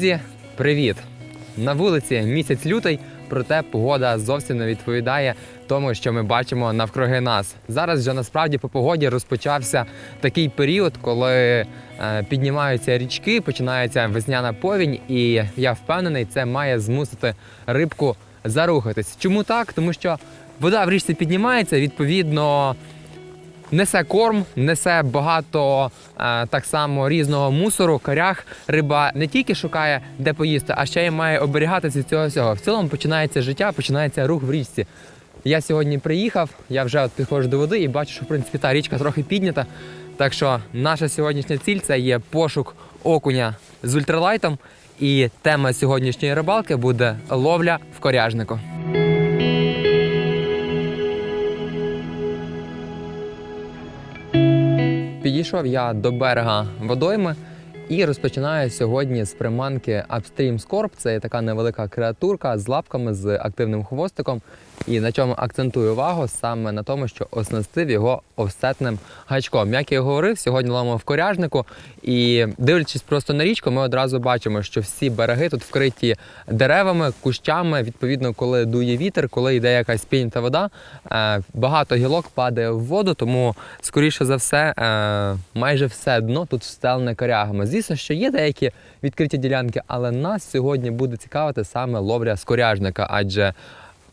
Друзі, привіт! На вулиці місяць лютий, проте погода зовсім не відповідає тому, що ми бачимо навкруги нас. Зараз вже насправді по погоді розпочався такий період, коли е, піднімаються річки, починається весняна повінь, і я впевнений, це має змусити рибку зарухатись. Чому так? Тому що вода в річці піднімається, відповідно. Несе корм, несе багато е, так само різного мусору, корях. Риба не тільки шукає, де поїсти, а ще й має оберігатися від цього всього. В цілому починається життя, починається рух в річці. Я сьогодні приїхав, я вже от підходжу до води і бачу, що в принципі та річка трохи піднята. Так що наша сьогоднішня ціль це є пошук окуня з ультралайтом. І тема сьогоднішньої рибалки буде ловля в коряжнику. Підійшов я до берега водойми і розпочинаю сьогодні з приманки Upstream Scorp. Це така невелика креатурка з лапками з активним хвостиком. І на чому акцентую увагу саме на тому, що оснастив його офсетним гачком. Як я і говорив, сьогодні ловимо в коряжнику. І дивлячись просто на річку, ми одразу бачимо, що всі береги тут вкриті деревами, кущами. Відповідно, коли дує вітер, коли йде якась піньта вода, е, багато гілок падає в воду, тому скоріше за все, е, майже все дно тут встелене корягами. Звісно, що є деякі відкриті ділянки, але нас сьогодні буде цікавити саме ловля з коряжника, адже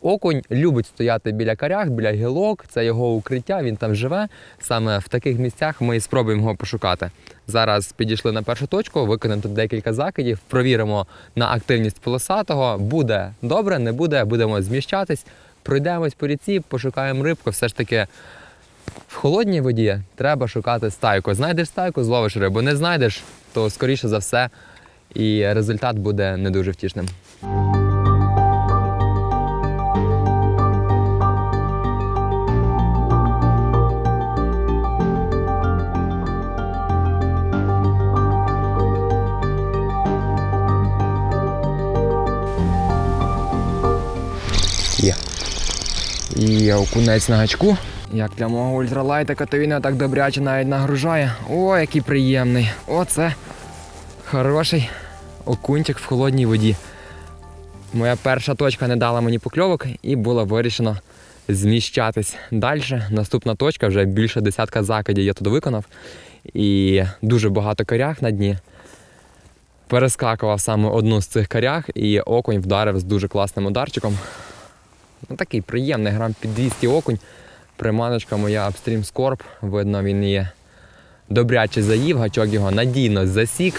Окунь любить стояти біля коряг, біля гілок, це його укриття, він там живе. Саме в таких місцях ми і спробуємо його пошукати. Зараз підійшли на першу точку, виконаємо тут декілька закидів, провіримо на активність полосатого. Буде добре, не буде, будемо зміщатись, пройдемось по ріці, пошукаємо рибку. Все ж таки в холодній воді треба шукати стайку. Знайдеш стайку, зловиш рибу. Не знайдеш, то скоріше за все і результат буде не дуже втішним. Є. І окунець на гачку. Як для мого ультралайтика, то він так добряче навіть нагружає. О, який приємний. Оце хороший окунчик в холодній воді. Моя перша точка не дала мені покльовок і було вирішено зміщатись далі. Наступна точка вже більше десятка закидів я тут виконав. І дуже багато коряг на дні. Перескакував саме одну з цих коряг, і окунь вдарив з дуже класним ударчиком. Ну, такий приємний грам під 200 окунь. Приманочка моя Upstream Scorp. Видно, він є добряче заїв, гачок його надійно засік.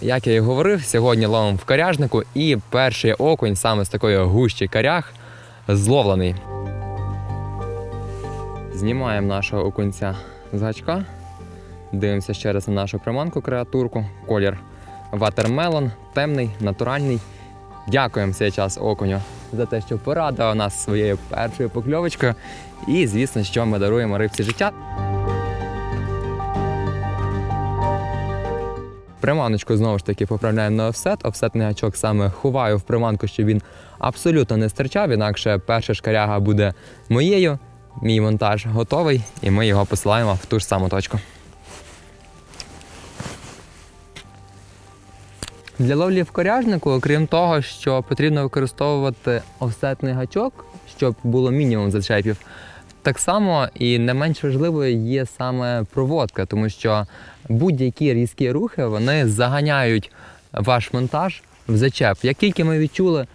Як я і говорив, сьогодні ловимо в коряжнику і перший окунь саме з такої гущі коряг зловлений. Знімаємо нашого окунця з гачка. Дивимося ще раз на нашу приманку креатурку. Колір ватермелон, темний, натуральний. Дякуємо цей час окуню за те, що порадував нас своєю першою покльовочкою. І, звісно, що ми даруємо рибці життя. Приманочку знову ж таки поправляємо на офсет. Офсетний гачок саме ховаю в приманку, щоб він абсолютно не стирчав, інакше перша шкаряга буде моєю. Мій монтаж готовий, і ми його посилаємо в ту ж саму точку. Для ловлі в коряжнику, окрім того, що потрібно використовувати офсетний гачок, щоб було мінімум зачепів, так само і не менш важливою є саме проводка, тому що будь-які різкі рухи вони заганяють ваш монтаж в зачеп. Як тільки ми відчули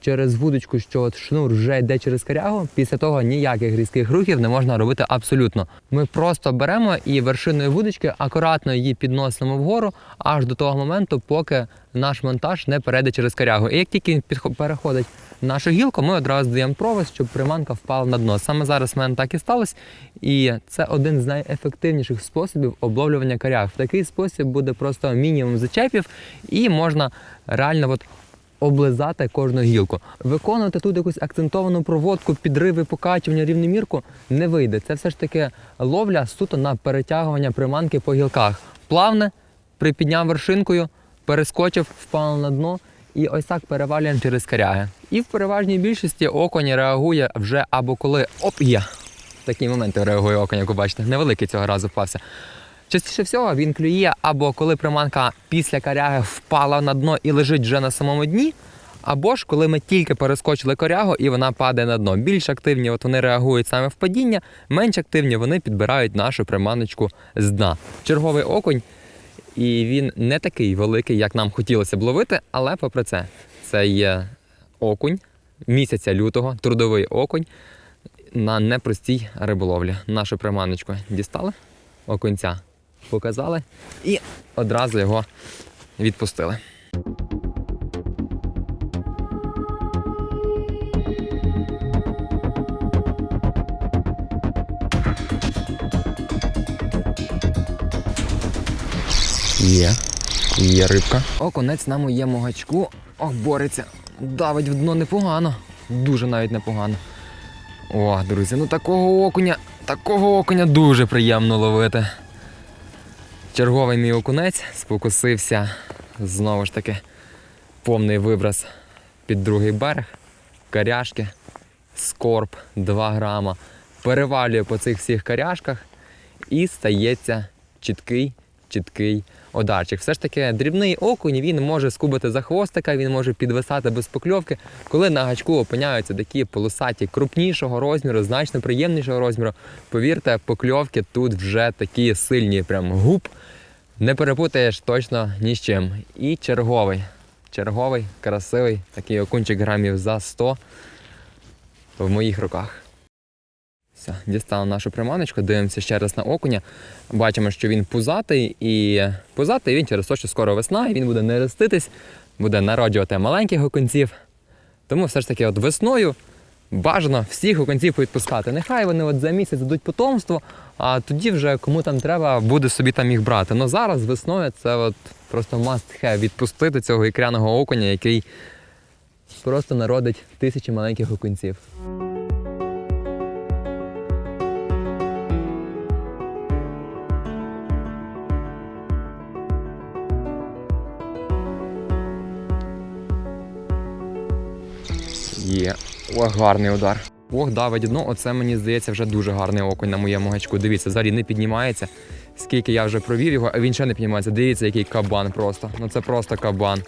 через вудочку, що от шнур вже йде через корягу, після того ніяких різких рухів не можна робити абсолютно. Ми просто беремо і вершиною вудочки акуратно її підносимо вгору аж до того моменту, поки наш монтаж не перейде через корягу. І як тільки переходить нашу гілку, ми одразу даємо провис, щоб приманка впала на дно. Саме зараз в мене так і сталося. І це один з найефективніших способів обловлювання коряг. В такий спосіб буде просто мінімум зачепів, і можна реально от облизати кожну гілку. Виконувати тут якусь акцентовану проводку, підриви, покачування, рівномірку не вийде. Це все ж таки ловля суто на перетягування приманки по гілках. Плавне, припідняв вершинкою, перескочив, впав на дно. І ось так перевалюємо через коряги. І в переважній більшості окунь реагує вже або коли оп. В такі моменти реагує окунь, як ви бачите. Невеликий цього разу впався. Частіше всього він клює або коли приманка після коряги впала на дно і лежить вже на самому дні, або ж коли ми тільки перескочили корягу і вона падає на дно. Більш активні от вони реагують саме в падіння, менш активні вони підбирають нашу приманочку з дна. Черговий окунь, і він не такий великий, як нам хотілося б ловити, але попри це, це є окунь місяця лютого, трудовий окунь на непростій риболовлі. Нашу приманочку дістали, окунця показали і одразу його відпустили. Є. Є рибка. Окунець на моєму гачку. Ох, бореться. Давить в дно непогано. Дуже навіть непогано. О, друзі, ну такого окуня, такого окуня дуже приємно ловити. Черговий мій окунець спокусився. Знову ж таки, повний виброс під другий берег. Каряшки, скорб 2 грама. Перевалює по цих всіх каряшках і стається чіткий, чіткий одарчик. Все ж таки, дрібний окунь він може скубити за хвостика, він може підвисати без покльовки. Коли на гачку опиняються такі полосаті крупнішого розміру, значно приємнішого розміру, повірте, покльовки тут вже такі сильні, прям губ. Не перепутаєш точно ні з чим. І черговий. Черговий, красивий, такий окунчик грамів за 100 в моїх руках. Все, дістали нашу приманочку, дивимося ще раз на окуня. Бачимо, що він пузатий, і пузатий він через те, що скоро весна, і він буде нереститись, буде народжувати маленьких окунців. Тому все ж таки, от весною бажано всіх окунців відпускати. Нехай вони от за місяць дадуть потомство, а тоді вже кому там треба, буде собі там їх брати. Ну зараз весною це от просто must have відпустити цього ікряного окуня, який просто народить тисячі маленьких окунців. О, гарний удар. Ох, давить дно. Оце мені здається вже дуже гарний окунь на моєму гачку. Дивіться, взагалі не піднімається. Скільки я вже провів його, а він ще не піднімається. Дивіться, який кабан просто. Ну це просто кабан.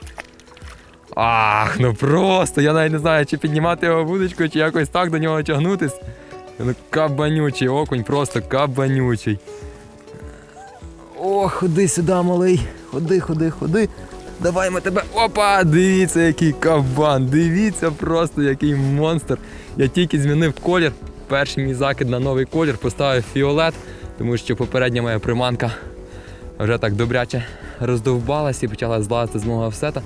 Ах, ну просто. Я навіть не знаю, чи піднімати його вудочку, чи якось так до нього тягнутись. Ну, кабанючий окунь, просто кабанючий. О, ходи сюди, малий. Ходи, ходи, ходи. Давай ми тебе. Опа! Дивіться, який кабан. Дивіться просто, який монстр. Я тільки змінив колір. Перший мій закид на новий колір поставив фіолет, тому що попередня моя приманка вже так добряче роздовбалась і почала злазити з мого офсета.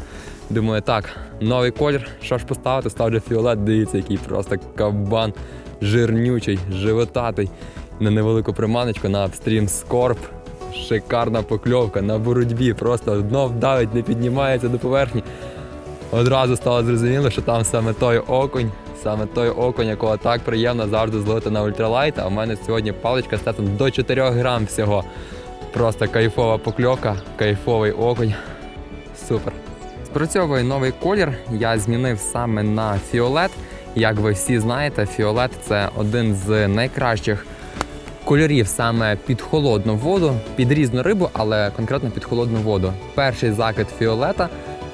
Думаю, так, новий колір, що ж поставити, ставлю фіолет, дивіться, який просто кабан, жирнючий, животатий. На невелику приманочку на апстрім скорб. Шикарна покльовка на боротьбі, просто дно вдавить, не піднімається до поверхні. Одразу стало зрозуміло, що там саме той окунь, саме той окунь, якого так приємно завжди зловити на ультралайт. А в мене сьогодні паличка з до 4 грам всього. Просто кайфова покльовка, кайфовий окунь. Супер. Спрацьовує новий колір. Я змінив саме на фіолет. Як ви всі знаєте, фіолет це один з найкращих кольорів саме під холодну воду, під різну рибу, але конкретно під холодну воду. Перший закид фіолета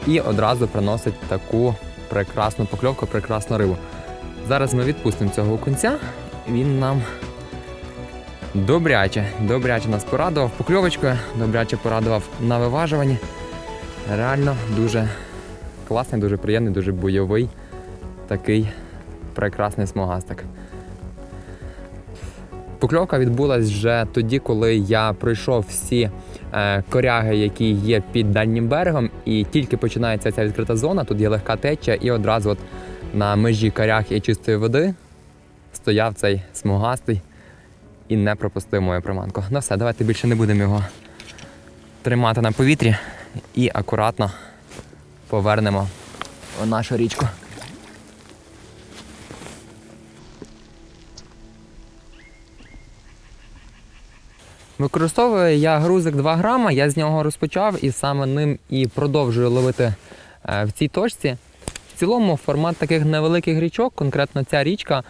і одразу приносить таку прекрасну покльовку, прекрасну рибу. Зараз ми відпустимо цього окунця. Він нам добряче, добряче нас порадував покльовочкою, добряче порадував на виважуванні. Реально дуже класний, дуже приємний, дуже бойовий такий прекрасний смугастик. Покльовка відбулась вже тоді, коли я пройшов всі е, коряги, які є під дальнім берегом, і тільки починається ця відкрита зона, тут є легка течія, і одразу от на межі коряг і чистої води стояв цей смугастий і не пропустив мою приманку. Ну все, давайте більше не будемо його тримати на повітрі і акуратно повернемо у нашу річку. Використовую я грузик 2 грама, я з нього розпочав і саме ним і продовжую ловити е, в цій точці. В цілому формат таких невеликих річок, конкретно ця річка,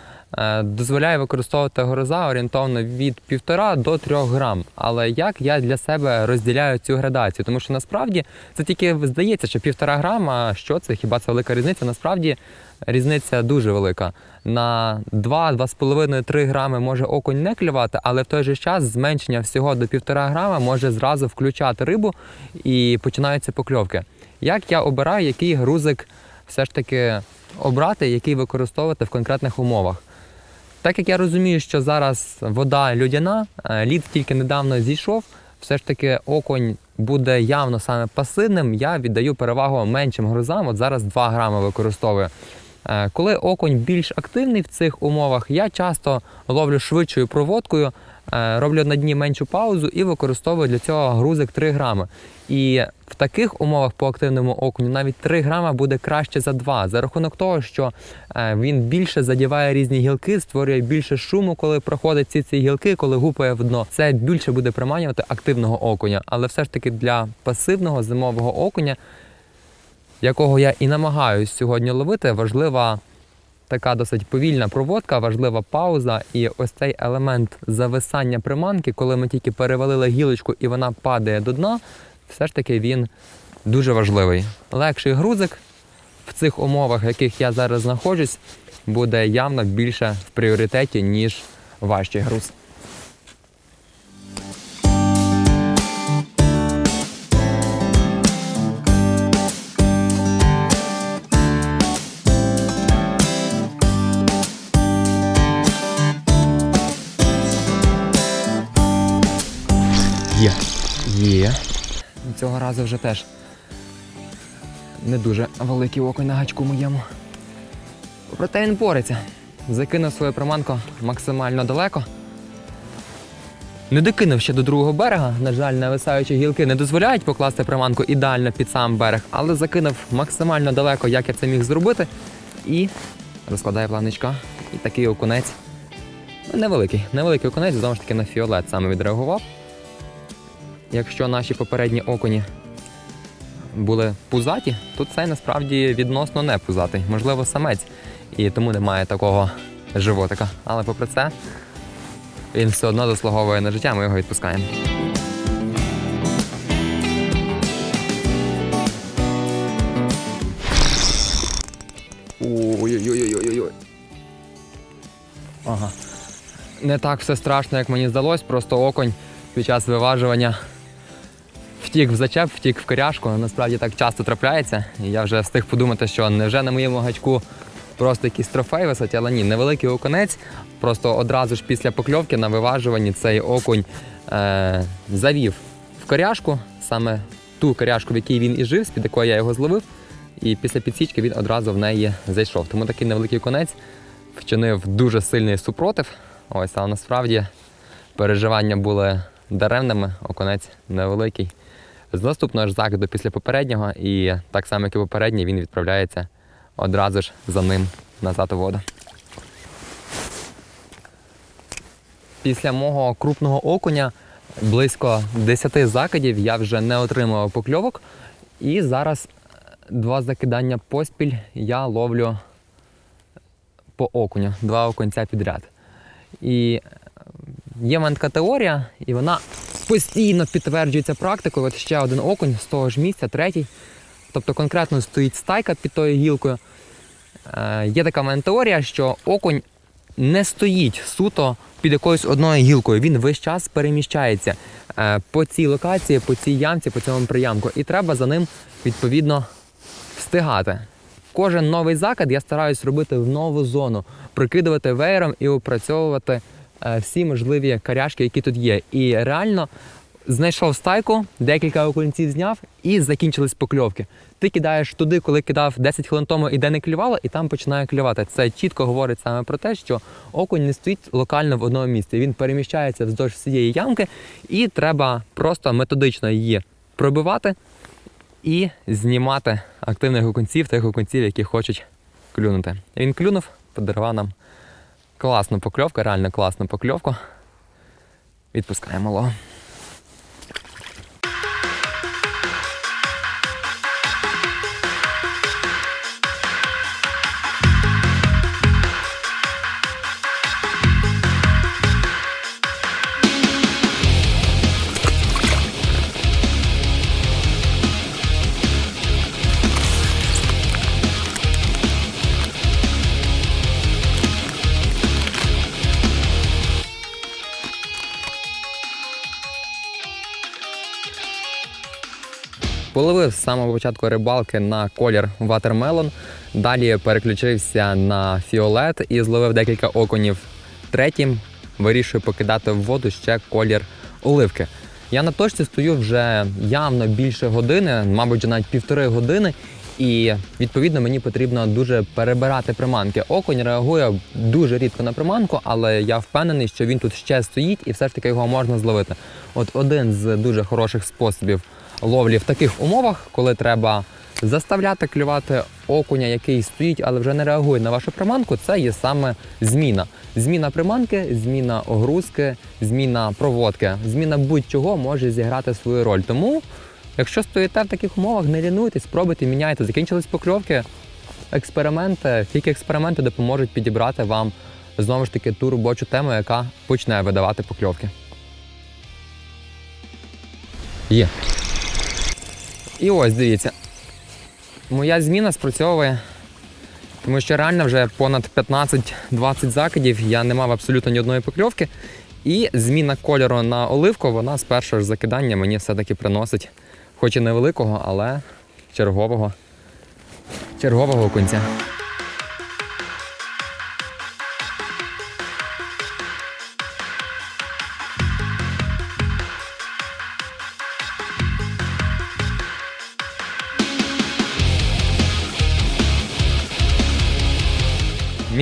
дозволяє використовувати гороза орієнтовно від 1,5 до 3 грам. Але як я для себе розділяю цю градацію? Тому що насправді це тільки здається, що 1,5 грама, що це, хіба це велика різниця? Насправді різниця дуже велика. На 2, 2,5, 3 грами може окунь не клювати, але в той же час зменшення всього до 1,5 грама може зразу включати рибу і починаються покльовки. Як я обираю, який грузик все ж таки обрати, який використовувати в конкретних умовах? Так як я розумію, що зараз вода людяна, е, лід тільки недавно зійшов, все ж таки оконь буде явно саме пасивним, я віддаю перевагу меншим грузам. От зараз 2 грами використовую. Е, Коли оконь більш активний в цих умовах, я часто ловлю швидшою проводкою, роблю на дні меншу паузу і використовую для цього грузик 3 грами. І в таких умовах по активному окуню навіть 3 грама буде краще за 2, за рахунок того, що е, він більше задіває різні гілки, створює більше шуму, коли проходить ці ці гілки, коли гупає в дно. Це більше буде приманювати активного окуня. Але все ж таки для пасивного зимового окуня якого я і намагаюсь сьогодні ловити, важлива така досить повільна проводка, важлива пауза. І ось цей елемент зависання приманки, коли ми тільки перевалили гілочку і вона падає до дна, все ж таки він дуже важливий. Легший грузик в цих умовах, в яких я зараз знаходжусь, буде явно більше в пріоритеті, ніж важчий груз. Цього разу вже теж не дуже великий окунь на гачку моєму. Проте він бореться. Закинув свою приманку максимально далеко. Не докинув ще до другого берега. На жаль, нависаючі гілки не дозволяють покласти приманку ідеально під сам берег, але закинув максимально далеко, як я це міг зробити. І розкладає планичка. І такий окунець. Невеликий, невеликий окунець, знову ж таки на фіолет саме відреагував. Якщо наші попередні окуні були пузаті, то цей насправді відносно не пузатий, можливо, самець, і тому немає такого животика. Але попри це, він все одно заслуговує на життя, ми його відпускаємо. Ой-ой-ой-ой-ой. Ага. Не так все страшно, як мені здалось, просто оконь під час виважування втік в зачеп, втік в коряшку. Насправді так часто трапляється. І я вже встиг подумати, що невже на моєму гачку просто якийсь трофей висить, але ні, невеликий окунець. Просто одразу ж після покльовки на виважуванні цей окунь е- завів в коряшку, саме ту коряшку, в якій він і жив, з-під якої я його зловив. І після підсічки він одразу в неї зайшов. Тому такий невеликий конець вчинив дуже сильний супротив. Ось, але насправді переживання були даремними, оконець невеликий. З ж закиду після попереднього, і так само, як і попередній, він відправляється одразу ж за ним назад у воду. Після мого крупного окуня близько 10 закидів я вже не отримував покльовок. І зараз два закидання поспіль я ловлю по окуню, два окунця підряд. І є в мене така теорія, і вона постійно підтверджується практикою. От ще один окунь з того ж місця, третій. Тобто конкретно стоїть стайка під тою гілкою. Е, є така мене теорія, що окунь не стоїть суто під якоюсь одною гілкою. Він весь час переміщається е, по цій локації, по цій ямці, по цьому приямку. І треба за ним відповідно встигати. Кожен новий закид я стараюсь робити в нову зону, прикидувати веєром і опрацьовувати всі можливі каряшки, які тут є. І реально знайшов стайку, декілька окунців зняв і закінчились покльовки. Ти кидаєш туди, коли кидав 10 хвилин тому і де не клювало, і там починає клювати. Це чітко говорить саме про те, що окунь не стоїть локально в одному місці. Він переміщається вздовж всієї ямки, і треба просто методично її пробивати і знімати активних окунців, тих окунців, які хочуть клюнути. Він клюнув, подарував нам класну покльовка, реально класна покльовка. Відпускаємо малого. Половив з самого початку рибалки на колір Watermelon, далі переключився на фіолет і зловив декілька окунів. Третім вирішую покидати в воду ще колір оливки. Я на точці стою вже явно більше години, мабуть, навіть півтори години. І відповідно мені потрібно дуже перебирати приманки. Окунь реагує дуже рідко на приманку, але я впевнений, що він тут ще стоїть і все ж таки його можна зловити. От один з дуже хороших способів ловлі в таких умовах, коли треба заставляти клювати окуня, який стоїть, але вже не реагує на вашу приманку, це є саме зміна. Зміна приманки, зміна огрузки, зміна проводки, зміна будь-чого може зіграти свою роль. Тому, якщо стоїте в таких умовах, не лінуйтесь, спробуйте, міняйте. Закінчились покльовки, експерименти, тільки експерименти допоможуть підібрати вам знову ж таки ту робочу тему, яка почне видавати покльовки. Є. І ось дивіться. Моя зміна спрацьовує, тому що реально вже понад 15-20 закидів я не мав абсолютно ні одної покльовки. І зміна кольору на оливку, вона з першого ж закидання мені все-таки приносить, хоч і невеликого, але чергового, чергового окунця.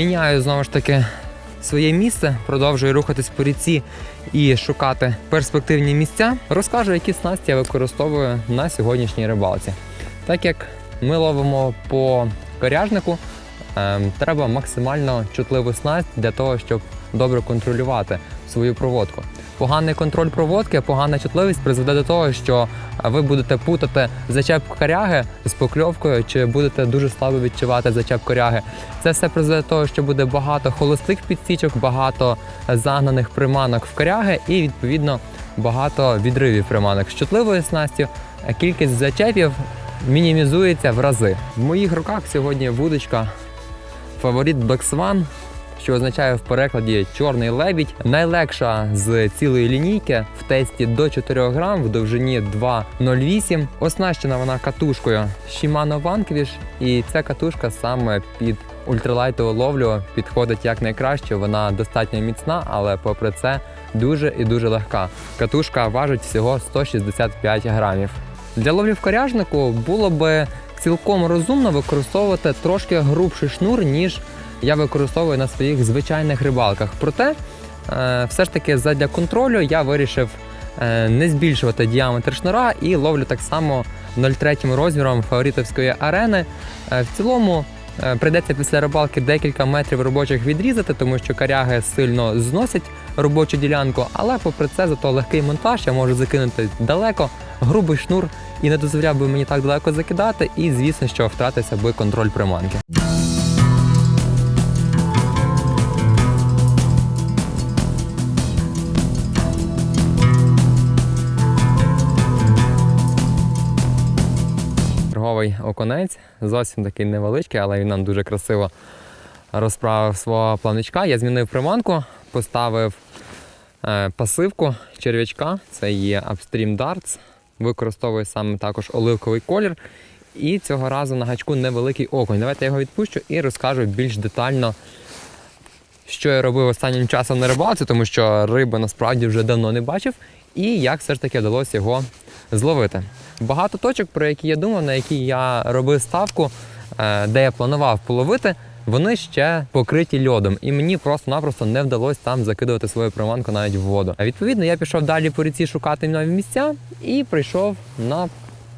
Міняю знову ж таки своє місце, продовжую рухатись по ріці і шукати перспективні місця. Розкажу, які снасті я використовую на сьогоднішній рибалці. Так як ми ловимо по коряжнику, ем, треба максимально чутливу снасть для того, щоб добре контролювати свою проводку. Поганий контроль проводки, погана чутливість призведе до того, що ви будете путати зачеп коряги з покльовкою, чи будете дуже слабо відчувати зачеп коряги. Це все призведе до того, що буде багато холостих підсічок, багато загнаних приманок в коряги і відповідно багато відривів приманок. З чутливою снастю кількість зачепів мінімізується в рази. В моїх руках сьогодні вудочка фаворит Black Swan, що означає в перекладі чорний лебідь. Найлегша з цілої лінійки в тесті до 4 грам в довжині 2,08. Оснащена вона катушкою Shimano Vanquish, і ця катушка саме під ультралайтову ловлю підходить як найкраще. Вона достатньо міцна, але попри це дуже і дуже легка. Катушка важить всього 165 грамів. Для ловлі в коряжнику було би цілком розумно використовувати трошки грубший шнур, ніж я використовую на своїх звичайних рибалках. Проте, е, все ж таки, задля контролю я вирішив е, не збільшувати діаметр шнура і ловлю так само 0,3 розміром фаворитовської арени. Е, В цілому прийдеться після рибалки декілька метрів робочих відрізати, тому що коряги сильно зносять робочу ділянку, але попри це, зато легкий монтаж я можу закинути далеко, грубий шнур і не дозволяв би мені так далеко закидати, і звісно, що втратився би контроль приманки. Торговий оконець, зовсім такий невеличкий, але він нам дуже красиво розправив свого плавничка. Я змінив приманку, поставив е, пасивку черв'ячка, це є Upstream Darts. Використовую саме також оливковий колір. І цього разу на гачку невеликий окунь. Давайте я його відпущу і розкажу більш детально, що я робив останнім часом на рибалці, тому що риби насправді вже давно не бачив, і як все ж таки вдалося його зловити. Багато точок, про які я думав, на які я робив ставку, е, де я планував половити, вони ще покриті льодом, і мені просто-напросто не вдалося там закидувати свою приманку навіть в воду. А відповідно, я пішов далі по ріці шукати нові місця і прийшов на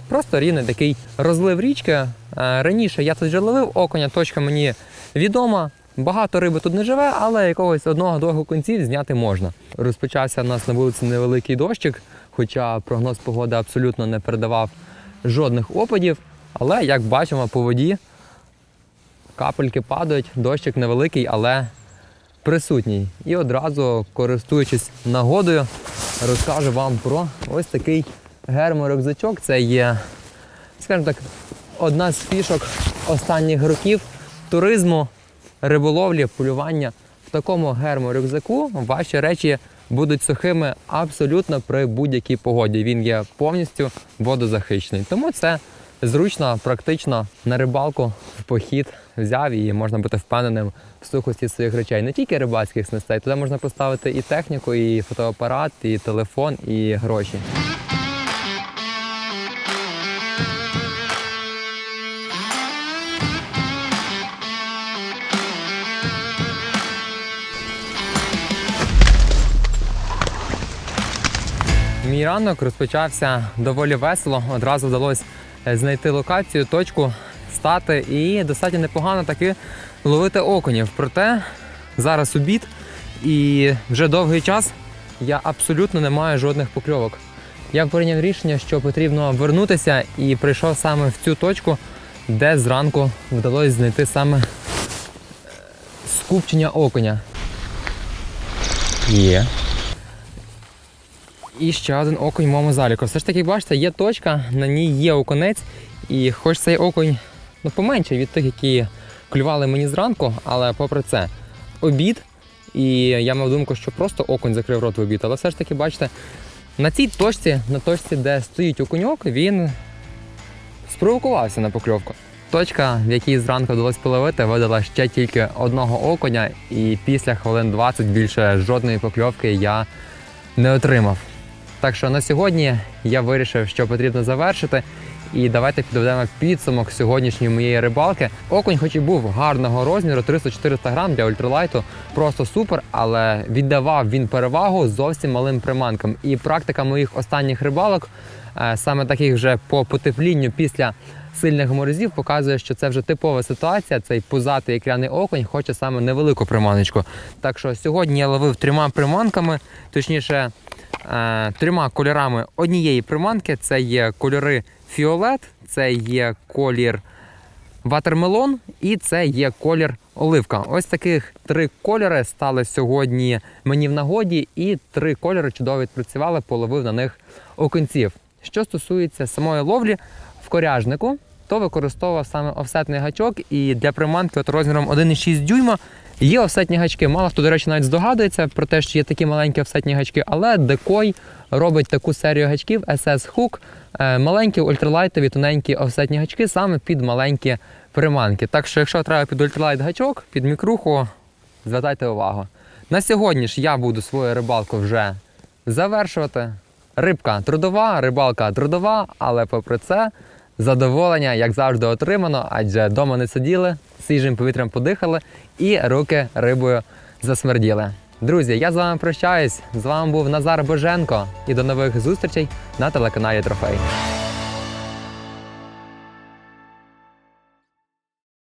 просто рівний такий розлив річки. Е, Раніше я тут вже ловив окуня, точка мені відома. Багато риби тут не живе, але якогось одного-двох конців зняти можна. Розпочався у нас на вулиці невеликий дощик, хоча прогноз погоди абсолютно не передавав жодних опадів. Але як бачимо по воді, капельки падають, дощик невеликий, але присутній. І одразу, користуючись нагодою, розкажу вам про ось такий герморюкзачок. Це є, скажімо так, одна з фішок останніх років туризму, риболовлі, полювання. В такому герморюкзаку ваші речі будуть сухими абсолютно при будь-якій погоді. Він є повністю водозахищений. Тому це зручно, практично на рибалку в похід взяв і можна бути впевненим в сухості своїх речей. Не тільки рибацьких снастей, туди можна поставити і техніку, і фотоапарат, і телефон, і гроші. Мій ранок розпочався доволі весело. Одразу вдалося е, знайти локацію, точку, стати і достатньо непогано таки ловити окунів. Проте зараз обід і вже довгий час я абсолютно не маю жодних покльовок. Я прийняв рішення, що потрібно вернутися і прийшов саме в цю точку, де зранку вдалося знайти саме е, скупчення окуня. Є. І ще один окунь в моєму заліку. Все ж таки, бачите, є точка, на ній є окунець, і хоч цей окунь ну, поменше від тих, які клювали мені зранку, але попри це обід. І я мав думку, що просто окунь закрив рот в обід. Але все ж таки, бачите, на цій точці, на точці, де стоїть окуньок, він спровокувався на покльовку. Точка, в якій зранку вдалося половити, видала ще тільки одного окуня, і після хвилин 20 більше жодної покльовки я не отримав. Так що на сьогодні я вирішив, що потрібно завершити. І давайте підведемо підсумок сьогоднішньої моєї рибалки. Окунь, хоч і був гарного розміру, 300-400 грам для ультралайту, просто супер, але віддавав він перевагу зовсім малим приманкам. І практика моїх останніх рибалок, е, саме таких вже по потеплінню після сильних морозів, показує, що це вже типова ситуація. Цей пузатий ікряний окунь хоче саме невелику приманочку. Так що сьогодні я ловив трьома приманками, точніше трьома кольорами однієї приманки. Це є кольори фіолет, це є колір ватермелон і це є колір оливка. Ось таких три кольори стали сьогодні мені в нагоді, і три кольори чудово відпрацювали, половив на них окунців. Що стосується самої ловлі в коряжнику, то використовував саме офсетний гачок, і для приманки от розміром 1,6 дюйма Є офсетні гачки. Мало хто, до речі, навіть здогадується про те, що є такі маленькі офсетні гачки, але Декой робить таку серію гачків SS Hook, е, маленькі ультралайтові тоненькі офсетні гачки саме під маленькі приманки. Так що, якщо треба під ультралайт гачок, під мікруху, звертайте увагу. На сьогодні ж я буду свою рибалку вже завершувати. Рибка трудова, рибалка трудова, але попри це задоволення, як завжди, отримано, адже вдома не сиділи, свіжим повітрям подихали і руки рибою засмерділи. Друзі, я з вами прощаюсь. З вами був Назар Боженко і до нових зустрічей на телеканалі Трофей.